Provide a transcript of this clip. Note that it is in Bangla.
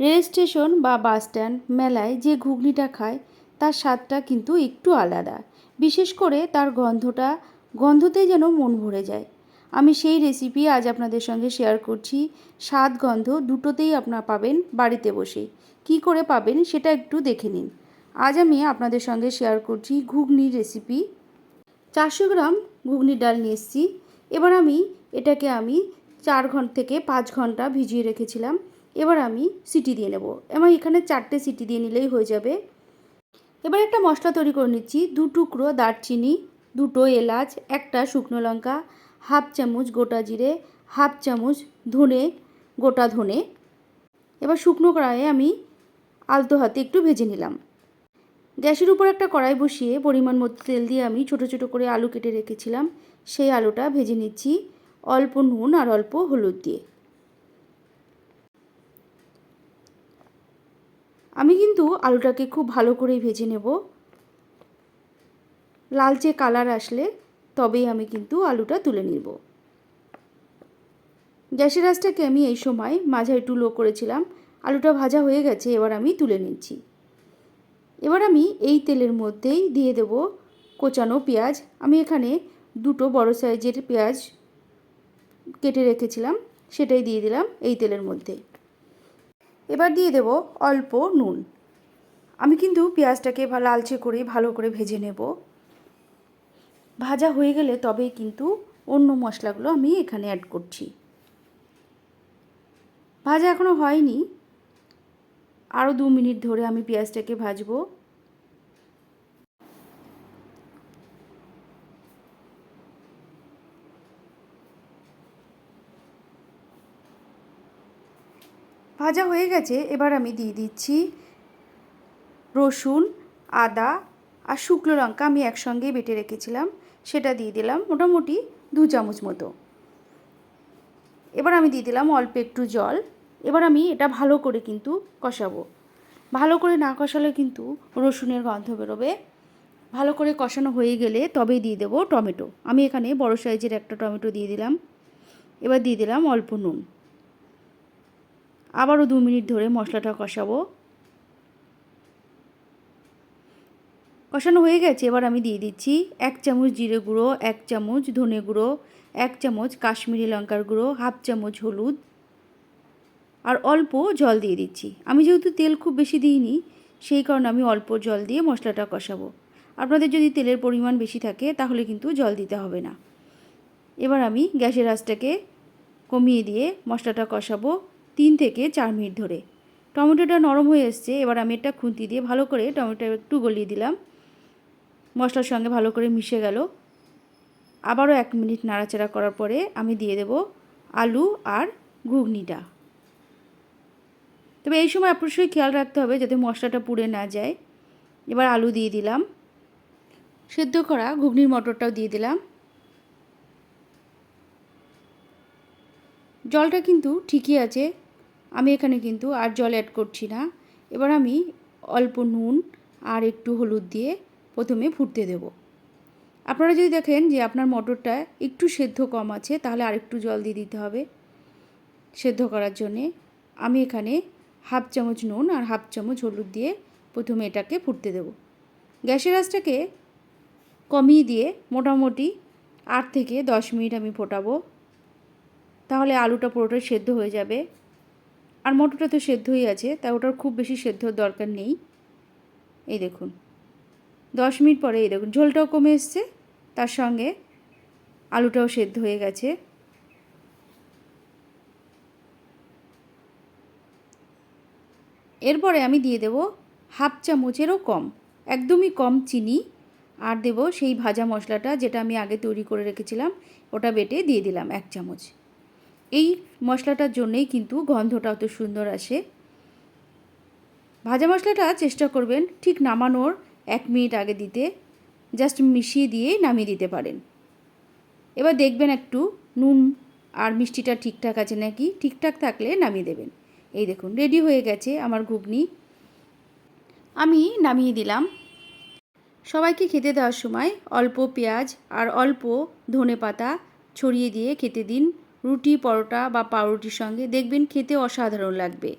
রেল স্টেশন বা বাস স্ট্যান্ড মেলায় যে ঘুগনিটা খায়, তার স্বাদটা কিন্তু একটু আলাদা। বিশেষ করে তার গন্ধটা, গন্ধতেই যেন মন ভরে যায়। আমি সেই রেসিপি আজ আপনাদের সঙ্গে শেয়ার করছি। স্বাদ, গন্ধ দুটোতেই আপনারা পাবেন বাড়িতে বসে। কি করে পাবেন সেটা একটু দেখে নিন। আজ আমি আপনাদের সঙ্গে শেয়ার করছি ঘুগনির রেসিপি চারশো গ্রাম ঘুগনির ডাল নিয়ে এসেছি। এবার আমি এটাকে আমি চার ঘণ্টা থেকে পাঁচ ঘণ্টা ভিজিয়ে রেখেছিলাম। এবার আমি সিটি দিয়ে নেব। আমার এখানে চারটে সিটি দিয়ে নিলেই হয়ে যাবে। এবার একটা মশলা তৈরি করে নিচ্ছি। দু টুকরো দারচিনি, দুটো এলাচ, একটা শুকনো লঙ্কা, হাফ চামচ গোটা জিরে, হাফ চামচ ধনে, গোটা ধনে। এবার শুকনো কড়াইয়ে আমি আলতো হাতে একটু ভেজে নিলাম। গ্যাসের উপর একটা কড়াই বসিয়ে পরিমাণ মতো তেল দিয়ে আমি ছোট ছোট করে আলু কেটে রেখেছিলাম। সেই আলুটা ভেজে নিচ্ছি। অল্প নুন আর অল্প হলুদ দিয়ে। আমি কিন্তু আলুটাকে খুব ভালো করেই ভেজে নেব। লালচে কালার আসলে তবেই আমি কিন্তু আলুটা তুলে নিব। গ্যাসের আঁচটাকে আমি এই সময় মাঝারি একটু লো করেছিলাম। আলুটা ভাজা হয়ে গেছে, এবার আমি তুলে নিচ্ছি। এবার আমি এই তেলের মধ্যেই দিয়ে দেব কোচানো পেঁয়াজ। আমি এখানে দুটো বড় সাইজের পেঁয়াজ কেটে রেখেছিলাম, সেটাই দিয়ে দিলাম এই তেলের মধ্যে। এবার দিয়ে দেব অল্প নুন। আমি কিন্তু পেঁয়াজটাকে লালচে করে ভালো করে ভেজে নেব। ভাজা হয়ে গেলে তবেই কিন্তু অন্য মশলাগুলো আমি এখানে অ্যাড করছি। ভাজা এখনও হয়নি। আরও দু মিনিট ধরে আমি পেঁয়াজটাকে ভাজবো। ভাজা হয়ে গেছে, এবার আমি দিয়ে দিচ্ছি রসুন, আদা আর শুকনো লঙ্কা আমি একসঙ্গেই বেটে রেখেছিলাম, সেটা দিয়ে দিলাম মোটামুটি দু চামচ মতো। এবার আমি দিয়ে দিলাম অল্প একটু জল, এবার আমি এটা ভালো করে কিন্তু কষাবো। ভালো করে না কষালে কিন্তু রসুনের গন্ধ বেরোবে। ভালো করে কষানো হয়ে গেলে তবেই দিয়ে দেবো টমেটো। আমি এখানে বড় সাইজের একটা টমেটো দিয়ে দিলাম। এবার দিয়ে দিলাম অল্প নুন। আবারও দু মিনিট ধরে মশলাটা কষাবো। কষানো হয়ে গেছে, এবার আমি দিয়ে দিচ্ছি এক চামচ জিরে গুঁড়ো, এক চামচ ধনে গুঁড়ো, এক চামচ কাশ্মীরি লঙ্কার গুঁড়ো, হাফ চামচ হলুদ, আর অল্প জল দিয়ে দিচ্ছি। আমি যেহেতু তেল খুব বেশি দিইনি, সেই কারণে আমি অল্প জল দিয়ে মশলাটা কষাবো। আপনাদের যদি তেলের পরিমাণ বেশি থাকে, তাহলে কিন্তু জল দিতে হবে না। এবার আমি গ্যাসের আঁচটাকে কমিয়ে দিয়ে মশলাটা কষাবো। তিন থেকে চার মিনিট ধরে। টমেটোটা নরম হয়ে এসছে, এবার আমি এটা খুন্তি দিয়ে ভালো করে টমেটো একটু গলিয়ে দিলাম। মশলার সঙ্গে ভালো করে মিশে গেল। আবারও এক মিনিট নাড়াচাড়া করার পরে আমি দিয়ে দেব আলু আর ঘুগনিটা। তবে এই সময় অবশ্যই খেয়াল রাখতে হবে যাতে মশলাটা পুড়ে না যায়। এবার আলু দিয়ে দিলাম। সেদ্ধ করা ঘুগনির মটরটাও দিয়ে দিলাম। জলটা কিন্তু ঠিকই আছে। আমি এখানে কিন্তু আর জল অ্যাড করছি না। এবার আমি অল্প নুন আর একটু হলুদ দিয়ে প্রথমে ফুটতে দেব। আপনারা যদি দেখেন যে আপনার মটরটা একটু সেদ্ধ কম আছে, তাহলে আরেকটু জল দিয়ে দিতে হবে সেদ্ধ করার জন্যে। আমি এখানে হাফ চামচ নুন আর হাফ চামচ হলুদ দিয়ে প্রথমে এটাকে ফুটতে দেব। গ্যাসের আঁচটাকে কমিয়ে দিয়ে মোটামুটি আট থেকে দশ মিনিট আমি ফোটাবো। তাহলে আলুটা পুরোটা সেদ্ধ হয়ে যাবে। আর মটরটা তো সেদ্ধই আছে তাই ওটার খুব বেশি সেদ্ধর দরকার নেই। এই দেখুন, দশ মিনিট পরে এই দেখুন, ঝোলটাও কমে এসছে, তার সঙ্গে আলুটাও সেদ্ধ হয়ে গেছে। এরপরে আমি দিয়ে দেব হাফ চামচেরও কম, একদমই কম চিনি, আর দেব সেই ভাজা মশলাটা যেটা আমি আগে তৈরি করে রেখেছিলাম, ওটা বেটে দিয়ে দিলাম এক চামচ। এই মশলাটার জন্যেই কিন্তু গন্ধটা অত সুন্দর আসে। ভাজা মশলাটা চেষ্টা করবেন ঠিক নামানোর এক মিনিট আগে দিতে। জাস্ট মিশিয়ে দিয়েই নামিয়ে দিতে পারেন। এবার দেখবেন একটু নুন আর মিষ্টিটা ঠিকঠাক আছে নাকি? ঠিকঠাক থাকলে নামিয়ে দেবেন। এই দেখুন, রেডি হয়ে গেছে আমার ঘুগনি। আমি নামিয়ে দিলাম। সবাইকে খেতে দেওয়ার সময় অল্প পেঁয়াজ আর অল্প ধনে পাতা ছড়িয়ে দিয়ে খেতে দিন। রুটি পরোটা বা পাউরুটির সঙ্গে দেখবেন খেতে অসাধারণ লাগবে।